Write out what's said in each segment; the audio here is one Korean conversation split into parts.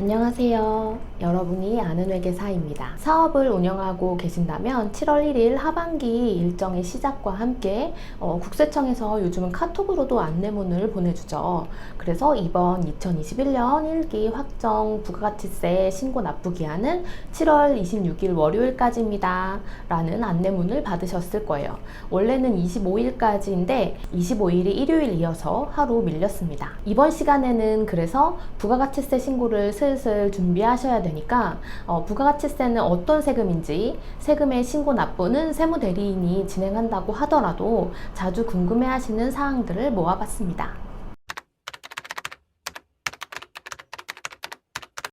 안녕하세요. 여러분이 아는 회계사입니다. 사업을 운영하고 계신다면 7월 1일 하반기 일정의 시작과 함께 어, 국세청에서 요즘은 카톡으로도 안내문을 보내주죠. 그래서 이번 2021년 1기 확정 부가가치세 신고 납부 기한은 7월 26일 월요일까지입니다. 라는 안내문을 받으셨을 거예요. 원래는 25일까지인데 25일이 일요일 이어서 하루 밀렸습니다. 이번 시간에는 그래서 부가가치세 신고를 슬슬 준비하셔야 되니까 어, 부가가치세는 어떤 세금인지 세금의 신고 납부는 세무대리인이 진행한다고 하더라도 자주 궁금해하시는 사항들을 모아봤습니다.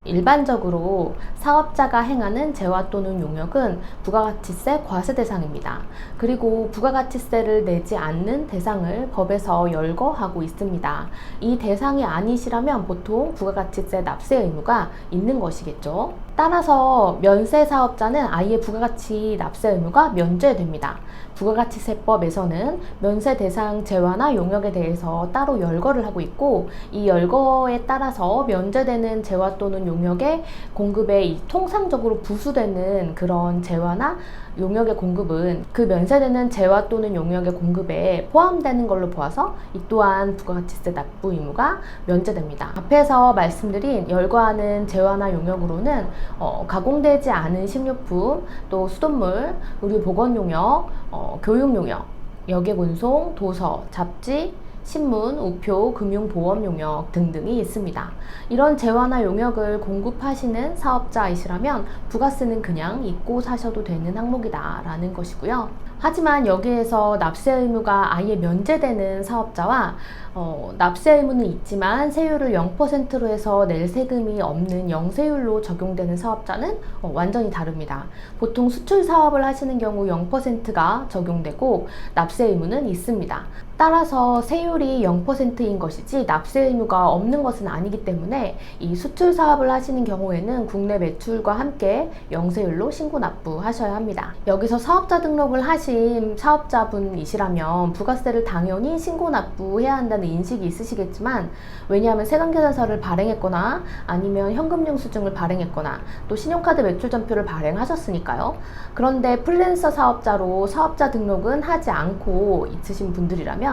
일반적으로 사업자가 행하는 재화 또는 용역은 부가가치세 과세 대상입니다. 그리고 부가가치세를 내지 않는 대상을 법에서 열거하고 있습니다. 이 대상이 아니시라면 보통 부가가치세 납세 의무가 있는 것이겠죠. 따라서 면세 사업자는 아예 부가가치 납세 의무가 면제됩니다. 부가가치세법에서는 면세 대상 재화나 용역에 대해서 따로 열거를 하고 있고 이 열거에 따라서 면제되는 재화 또는 용역의 공급에 이 통상적으로 부수되는 그런 재화나 용역의 공급은 그 면세되는 재화 또는 용역의 공급에 포함되는 걸로 보아서 이 또한 부가가치세 납부 의무가 면제됩니다. 앞에서 말씀드린 열거하는 재화나 용역으로는 어, 가공되지 않은 식료품, 또 수돗물, 의료 보건 용역, 어, 교육 용역, 역의 운송, 도서, 잡지, 신문, 우표, 금융 보험 용역 등등이 있습니다. 이런 재화나 용역을 공급하시는 사업자이시라면 부가세는 그냥 잊고 사셔도 되는 항목이다라는 것이고요. 하지만 여기에서 납세 의무가 아예 면제되는 사업자와 어, 납세 의무는 있지만 세율을 0%로 해서 낼 세금이 없는 영세율로 적용되는 사업자는 어, 완전히 다릅니다. 보통 수출 사업을 하시는 경우 0%가 적용되고 납세 의무는 있습니다. 따라서 세율이 0%인 것이지 납세 의무가 없는 것은 아니기 때문에 이 수출 사업을 하시는 경우에는 국내 매출과 함께 영세율로 신고 납부하셔야 합니다. 여기서 사업자 등록을 하신 사업자분이시라면 부가세를 당연히 신고 납부해야 한다는 인식이 있으시겠지만 왜냐하면 세금계산서를 발행했거나 아니면 현금영수증을 발행했거나 또 신용카드 매출 전표를 발행하셨으니까요. 그런데 프리랜서 사업자로 사업자 등록은 하지 않고 있으신 분들이라면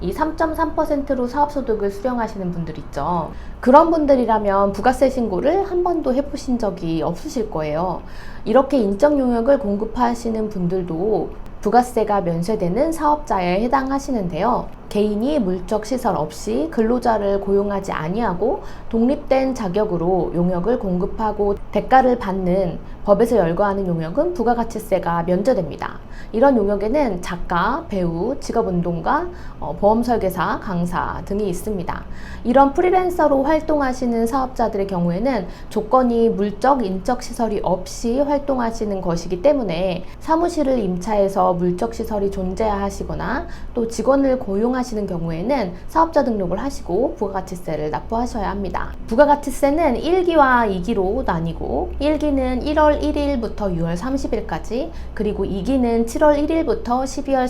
이 3.3%로 사업소득을 수령하시는 분들 있죠. 그런 분들이라면 부가세 신고를 한 번도 해보신 적이 없으실 거예요. 이렇게 인적 용역을 공급하시는 분들도 부가세가 면세되는 사업자에 해당하시는데요. 개인이 물적 시설 없이 근로자를 고용하지 아니하고 독립된 자격으로 용역을 공급하고 대가를 받는 법에서 열거하는 용역은 부가가치세가 면제됩니다. 이런 용역에는 작가, 배우, 직업운동가, 어, 보험설계사, 강사 등이 있습니다. 이런 프리랜서로 활동하시는 사업자들의 경우에는 조건이 물적, 인적 시설이 없이 활동하시는 것이기 때문에 사무실을 임차해서 물적 시설이 존재하시거나 또 직원을 고용하시는 경우에는 사업자 등록을 하시고 부가가치세를 납부하셔야 합니다. 부가가치세는 1기와 2기로 나뉘고 1기는 1월 1일부터 6월 30일까지 그리고 2기는 7월 1일부터 12월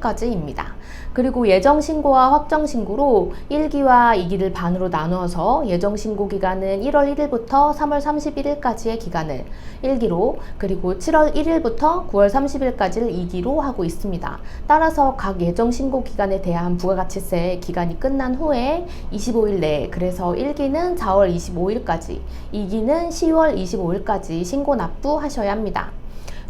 31일까지입니다. 그리고 예정신고와 확정신고로 1기와 2기를 반으로 나누어서 예정신고 기간은 1월 1일부터 3월 31일까지의 기간을 1기로 그리고 7월 1일부터 9월 30일까지를 2기로 하고 있습니다. 따라서 각 예정 신고 기간에 대한 부가가치세 기간이 끝난 후에 25일 내에 그래서 1기는 4월 25일까지 2기는 10월 25일까지 신고 납부하셔야 합니다.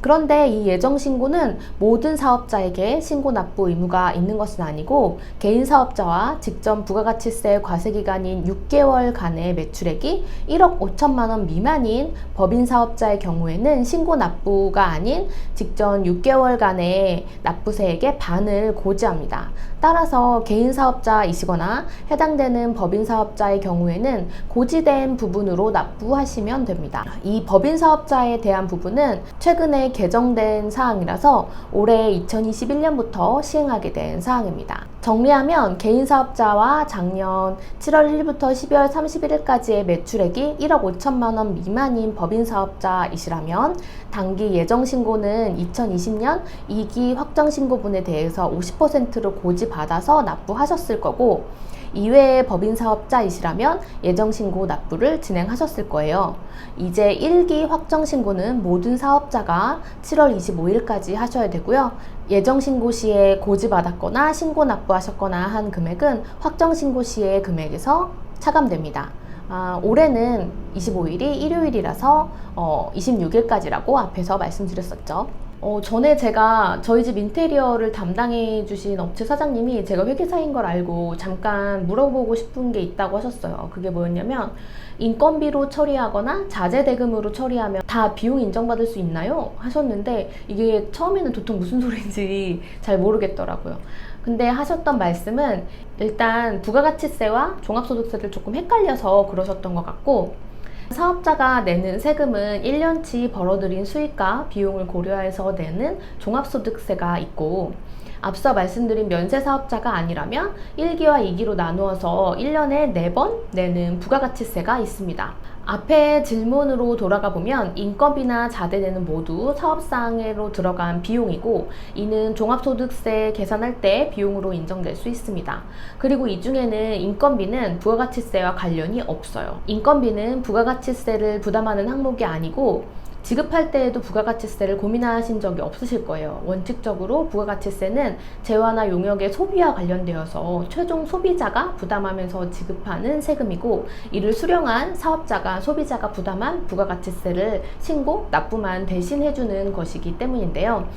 그런데 이 예정 신고는 모든 사업자에게 신고 납부 의무가 있는 것은 아니고 개인 사업자와 직전 부가가치세 과세 기간인 6개월간의 매출액이 1억 5천만 원 미만인 법인 사업자의 경우에는 신고 납부가 아닌 직전 6개월간의 납부세액의 반을 고지합니다. 따라서 개인 사업자이시거나 해당되는 법인 사업자의 경우에는 고지된 부분으로 납부하시면 됩니다. 이 법인 사업자에 대한 부분은 최근에 개정된 사항이라서 올해 2021년부터 시행하게 된 사항입니다. 정리하면 개인 사업자와 작년 7월 1일부터 12월 31일까지의 매출액이 1억 5천만 원 미만인 법인 사업자이시라면 단기 예정 신고는 2020년 2기 확정 신고분에 대해서 50%로 고지받아서 납부하셨을 거고 이외의 법인 사업자이시라면 예정신고 납부를 진행하셨을 거예요. 이제 1기 확정신고는 모든 사업자가 7월 25일까지 하셔야 되고요. 예정신고 시에 고지받았거나 신고 납부하셨거나 한 금액은 확정신고 시의 금액에서 차감됩니다. 아, 올해는 25일이 일요일이라서 어, 26일까지라고 앞에서 말씀드렸었죠. 어, 전에 제가 저희 집 인테리어를 담당해 주신 업체 사장님이 제가 회계사인 걸 알고 잠깐 물어보고 싶은 게 있다고 하셨어요. 그게 뭐였냐면 인건비로 처리하거나 자재 대금으로 처리하면 다 비용 인정받을 수 있나요? 하셨는데 이게 처음에는 도통 무슨 소리인지 잘 모르겠더라고요. 근데 하셨던 말씀은 일단 부가가치세와 종합소득세를 조금 헷갈려서 그러셨던 것 같고 사업자가 내는 세금은 1년치 벌어들인 수익과 비용을 고려해서 내는 종합소득세가 있고 앞서 말씀드린 면세 사업자가 아니라면 1기와 2기로 나누어서 1년에 4번 내는 부가가치세가 있습니다. 앞에 질문으로 돌아가 보면 인건비나 자재내는 모두 사업상으로 들어간 비용이고 이는 종합소득세 계산할 때 비용으로 인정될 수 있습니다. 그리고 이 중에는 인건비는 부가가치세와 관련이 없어요. 인건비는 부가가치세를 부담하는 항목이 아니고 지급할 때에도 부가가치세를 고민하신 적이 없으실 거예요. 원칙적으로 부가가치세는 재화나 용역의 소비와 관련되어서 최종 소비자가 부담하면서 지급하는 세금이고 이를 수령한 사업자가 소비자가 부담한 부가가치세를 신고, 납부만 대신 해주는 것이기 때문인데요.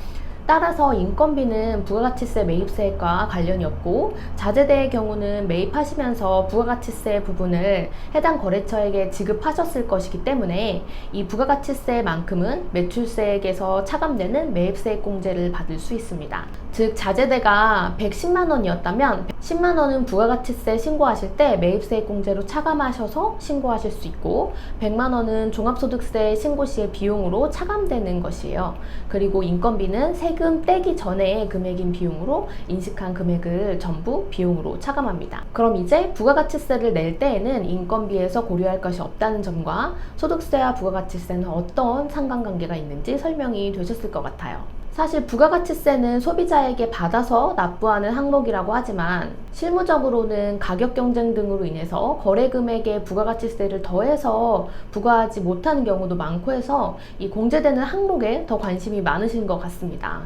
따라서 인건비는 부가가치세 매입세액과 관련이 없고 자재대의 경우는 매입하시면서 부가가치세 부분을 해당 거래처에게 지급하셨을 것이기 때문에 이 부가가치세만큼은 매출세액에서 차감되는 매입세액 공제를 받을 수 있습니다. 즉 자재대가 110만 원이었다면 10만 원은 부가가치세 신고하실 때 매입세액 공제로 차감하셔서 신고하실 수 있고 100만 원은 종합소득세 신고 시의 비용으로 차감되는 것이에요. 그리고 인건비는 세금 떼기 전에 금액인 비용으로 인식한 금액을 전부 비용으로 차감합니다. 그럼 이제 부가가치세를 낼 때에는 인건비에서 고려할 것이 없다는 점과 소득세와 부가가치세는 어떤 상관관계가 있는지 설명이 되셨을 것 같아요. 사실 부가가치세는 소비자에게 받아서 납부하는 항목이라고 하지만 실무적으로는 가격 경쟁 등으로 인해서 거래 금액에 부가가치세를 더해서 부과하지 못하는 경우도 많고 해서 이 공제되는 항목에 더 관심이 많으신 것 같습니다.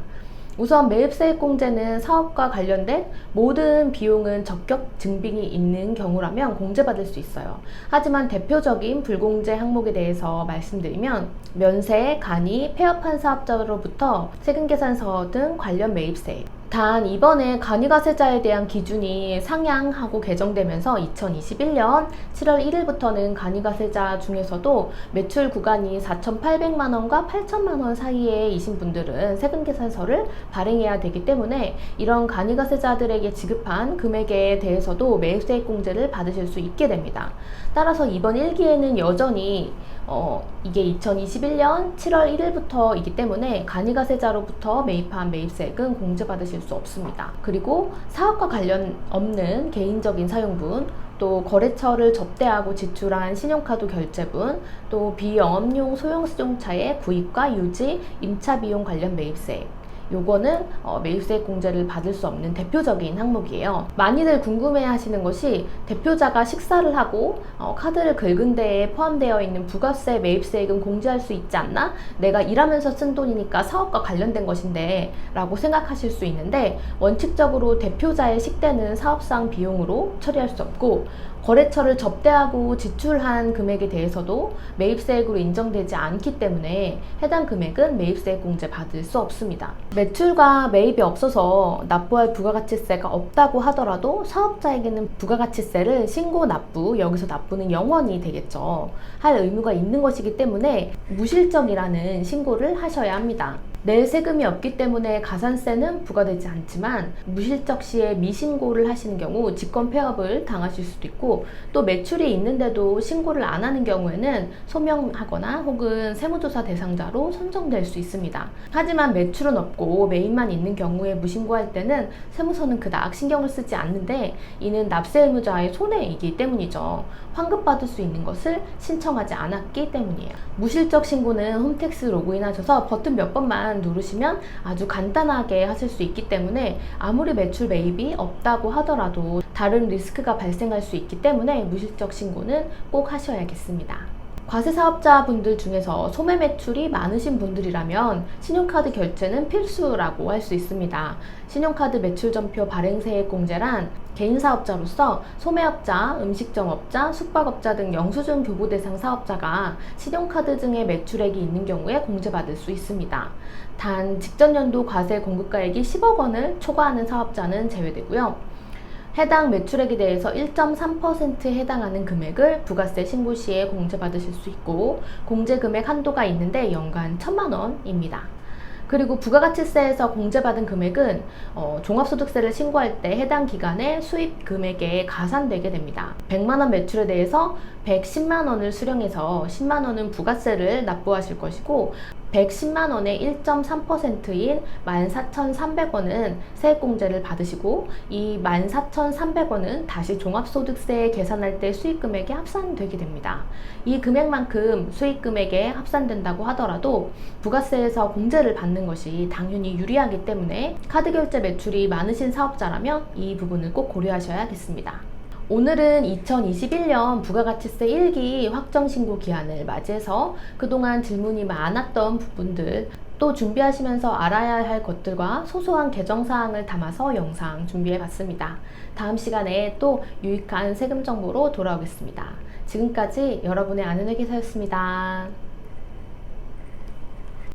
우선 매입세액 공제는 사업과 관련된 모든 비용은 적격 증빙이 있는 경우라면 공제받을 수 있어요. 하지만 대표적인 불공제 항목에 대해서 말씀드리면 면세, 간이, 폐업한 사업자로부터 세금 계산서 등 관련 매입세, 단 이번에 간이가세자에 대한 기준이 상향하고 개정되면서 2021년 7월 1일부터는 간이가세자 중에서도 매출 구간이 4,800만 원과 8천만 원 사이에 이신 분들은 세금 계산서를 발행해야 되기 때문에 이런 간이가세자들에게 지급한 금액에 대해서도 매입세액 공제를 받으실 수 있게 됩니다. 따라서 이번 1기에는 여전히 어, 이게 2021년 7월 1일부터이기 때문에 간이가세자로부터 매입한 매입세액은 공제받으실 수 없습니다. 그리고 사업과 관련 없는 개인적인 사용분, 또 거래처를 접대하고 지출한 신용카드 결제분, 또 비영업용 소형 수용차의 구입과 유지, 임차 비용 관련 매입세, 요거는 어, 매입세액 공제를 받을 수 없는 대표적인 항목이에요. 많이들 궁금해 하시는 것이 대표자가 식사를 하고 어, 카드를 긁은 데에 포함되어 있는 부가세 매입세액은 공제할 수 있지 않나? 내가 일하면서 쓴 돈이니까 사업과 관련된 것인데 라고 생각하실 수 있는데 원칙적으로 대표자의 식대는 사업상 비용으로 처리할 수 없고 거래처를 접대하고 지출한 금액에 대해서도 매입세액으로 인정되지 않기 때문에 해당 금액은 매입세액 공제 받을 수 없습니다. 매출과 매입이 없어서 납부할 부가가치세가 없다고 하더라도 사업자에게는 부가가치세를 신고 납부, 여기서 납부는 영원이 되겠죠. 할 의무가 있는 것이기 때문에 무실적이라는 신고를 하셔야 합니다. 낼 세금이 없기 때문에 가산세는 부과되지 않지만 무실적 시에 미신고를 하시는 경우 직권 폐업을 당하실 수도 있고 또 매출이 있는데도 신고를 안 하는 경우에는 소명하거나 혹은 세무조사 대상자로 선정될 수 있습니다. 하지만 매출은 없고 매입만 있는 경우에 무신고할 때는 세무서는 그닥 신경을 쓰지 않는데 이는 납세 의무자의 손해이기 때문이죠. 환급받을 수 있는 것을 신청하지 않았기 때문이에요. 무실적 신고는 홈택스 로그인 하셔서 버튼 몇 번만 버튼만 누르시면 아주 간단하게 하실 수 있기 때문에 아무리 매출 매입이 없다고 하더라도 다른 리스크가 발생할 수 있기 때문에 무실적 신고는 꼭 하셔야겠습니다. 과세 사업자분들 중에서 소매 매출이 많으신 분들이라면 신용카드 결제는 필수라고 할 수 있습니다. 신용카드 매출 전표 발행세액 공제란 개인 사업자로서 소매업자, 음식점업자, 숙박업자 등 영수증 교부 대상 사업자가 신용카드 등의 매출액이 있는 경우에 공제받을 수 있습니다. 단 직전 연도 과세 공급가액이 10억 원을 초과하는 사업자는 제외되고요. 해당 매출액에 대해서 1.3%에 해당하는 금액을 부가세 신고 시에 공제받으실 수 있고 공제 금액 한도가 있는데 연간 1천만 원입니다. 그리고 부가가치세에서 공제받은 금액은 어, 종합소득세를 신고할 때 해당 기간의 수입 금액에 가산되게 됩니다. 100만 원 매출에 대해서 110만 원을 수령해서 10만 원은 부가세를 납부하실 것이고 110만 원의 1.3%인 14,300원은 세액공제를 받으시고 이 14,300원은 다시 종합소득세에 계산할 때 수익금액에 합산되게 됩니다. 이 금액만큼 수익금액에 합산된다고 하더라도 부가세에서 공제를 받는 것이 당연히 유리하기 때문에 카드 결제 매출이 많으신 사업자라면 이 부분을 꼭 고려하셔야겠습니다. 오늘은 2021년 부가가치세 1기 확정신고 기한을 맞이해서 그동안 질문이 많았던 부분들 또 준비하시면서 알아야 할 것들과 소소한 개정사항을 담아서 영상 준비해 봤습니다. 다음 시간에 또 유익한 세금 정보로 돌아오겠습니다. 지금까지 여러분의 아는 회계사였습니다.